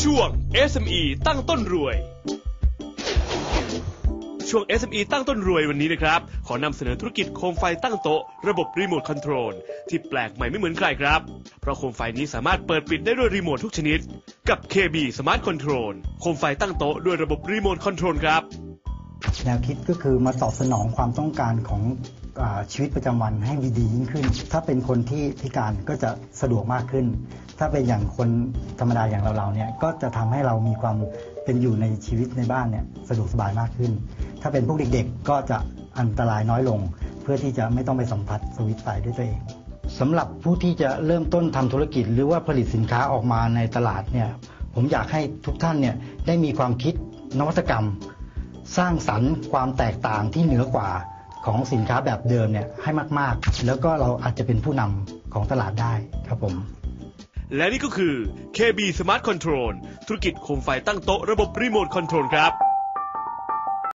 ช่วง SME ตั้งต้นรวย ช่วง SME ตั้งต้นรวยวันนี้นะครับ ขอนำเสนอธุรกิจโคมไฟตั้งโต๊ะ ระบบรีโมทคอนโทรลที่แปลกใหม่ไม่เหมือนใครครับ เพราะโคมไฟนี้สามารถเปิดปิดได้ด้วยรีโมททุกชนิด กับ KB Smart Control โคมไฟตั้งโต๊ะด้วยระบบรีโมทคอนโทรลครับ แนวคิดก็คือมาตอบสนองความต้องการของ ชีวิตประจำวันให้ดียิ่งขึ้น ถ้าเป็นคนที่พิการก็จะสะดวกมากขึ้น ถ้าเป็นอย่างคนธรรมดาอย่างเราๆเนี่ยก็จะทำให้เรามีความเป็นอยู่ในชีวิตในบ้านเนี่ยสะดวกสบายมากขึ้น ถ้าเป็นพวกเด็กๆ ก็จะอันตรายน้อยลง เพื่อที่จะไม่ต้องไปสัมผัสสวิตไฟด้วยตัวเองสำหรับผู้ที่จะเริ่มต้นทำธุรกิจ หรือว่าผลิตสินค้าออกมาในตลาดเนี่ยผมอยากให้ทุกท่านเนี่ยได้มีความคิดนวัตกรรม สร้างสรรค์ความแตกต่างที่เหนือกว่า ของสินค้าแบบเดิมเนี่ยให้มาก ๆ แล้วก็เราอาจจะเป็นผู้นำของตลาดได้ครับผม และนี่ก็คือ KB Smart Control ธุรกิจโคมไฟตั้งโต๊ะระบบรีโมทคอนโทรลครับ